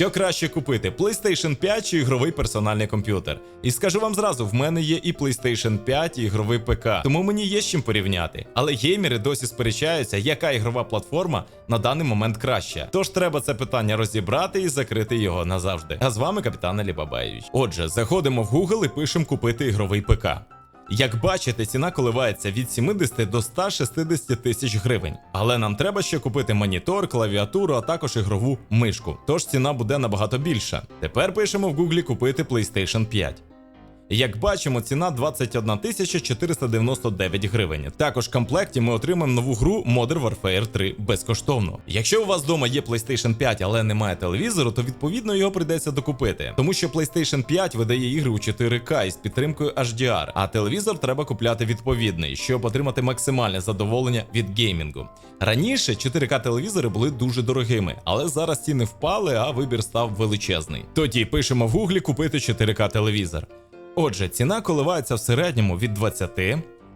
Що краще купити: PlayStation 5 чи ігровий персональний комп'ютер? І скажу вам зразу, в мене є і PlayStation 5, і ігровий ПК, тому мені є з чим порівняти. Але геймери досі сперечаються, яка ігрова платформа на даний момент краща. Тож треба це питання розібрати і закрити його назавжди. А з вами капітан Алі Бабаєвич. Отже, заходимо в Google і пишемо купити ігровий ПК. Як бачите, ціна коливається від 70 до 160 тисяч гривень. Але нам треба ще купити монітор, клавіатуру, а також ігрову мишку. Тож ціна буде набагато більша. Тепер пишемо в Гуглі купити PlayStation 5. Як бачимо, ціна 21 499 гривень. Також в комплекті ми отримаємо нову гру Modern Warfare 3 безкоштовно. Якщо у вас вдома є PlayStation 5, але немає телевізору, то відповідно його прийдеться докупити, тому що PlayStation 5 видає ігри у 4К із підтримкою HDR, а телевізор треба купляти відповідний, щоб отримати максимальне задоволення від геймінгу. Раніше 4К телевізори були дуже дорогими, але зараз ціни впали, а вибір став величезний. Тоді пишемо в гуглі купити 4К телевізор. Отже, ціна коливається в середньому від 20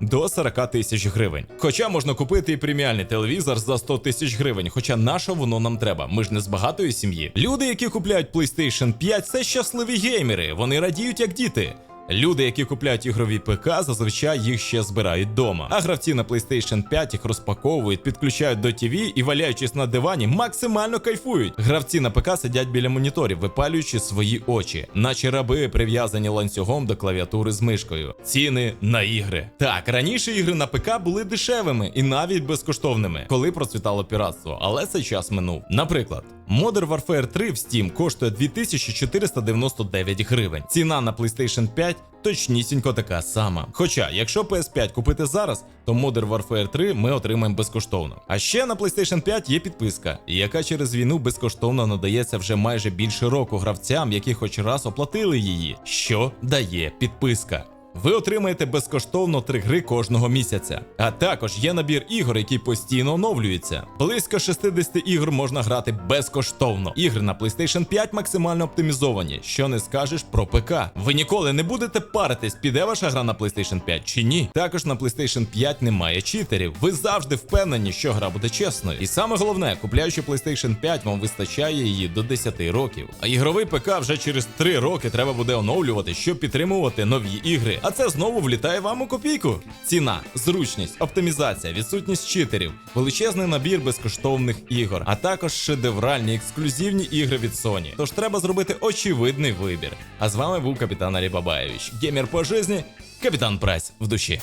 до 40 тисяч гривень. Хоча можна купити і преміальний телевізор за 100 тисяч гривень, хоча на що воно нам треба? Ми ж не з багатої сім'ї. Люди, які купляють PlayStation 5, це щасливі геймери. Вони радіють як діти. Люди, які купляють ігрові ПК, зазвичай їх ще збирають вдома. А гравці на PlayStation 5 їх розпаковують, підключають до ТВ і, валяючись на дивані, максимально кайфують. Гравці на ПК сидять біля моніторів, випалюючи свої очі, наче раби прив'язані ланцюгом до клавіатури з мишкою. Ціни на ігри. Так, раніше ігри на ПК були дешевими і навіть безкоштовними, коли процвітало піратство, але цей час минув. Наприклад. Modern Warfare 3 в Steam коштує 2499 гривень. Ціна на PlayStation 5 точнісінько така сама. Хоча, якщо PS5 купити зараз, то Modern Warfare 3 ми отримаємо безкоштовно. А ще на PlayStation 5 є підписка, яка через війну безкоштовно надається вже майже більше року гравцям, які хоч раз оплатили її. Що дає підписка? Ви отримаєте безкоштовно три гри кожного місяця. А також є набір ігор, який постійно оновлюється. Близько 60 ігор можна грати безкоштовно. Ігри на PlayStation 5 максимально оптимізовані, що не скажеш про ПК. Ви ніколи не будете паритись, піде ваша гра на PlayStation 5 чи ні. Також на PlayStation 5 немає читерів. Ви завжди впевнені, що гра буде чесною. І саме головне, купляючи PlayStation 5, вам вистачає її до 10 років. А ігровий ПК вже через 3 роки треба буде оновлювати, щоб підтримувати нові ігри. А це знову влітає вам у копійку. Ціна, зручність, оптимізація, відсутність читерів, величезний набір безкоштовних ігор, а також шедевральні ексклюзивні ігри від Sony. Тож треба зробити очевидний вибір. А з вами був капітан Алі Бабаєвич, геймер по житті, капітан Прайс в душі.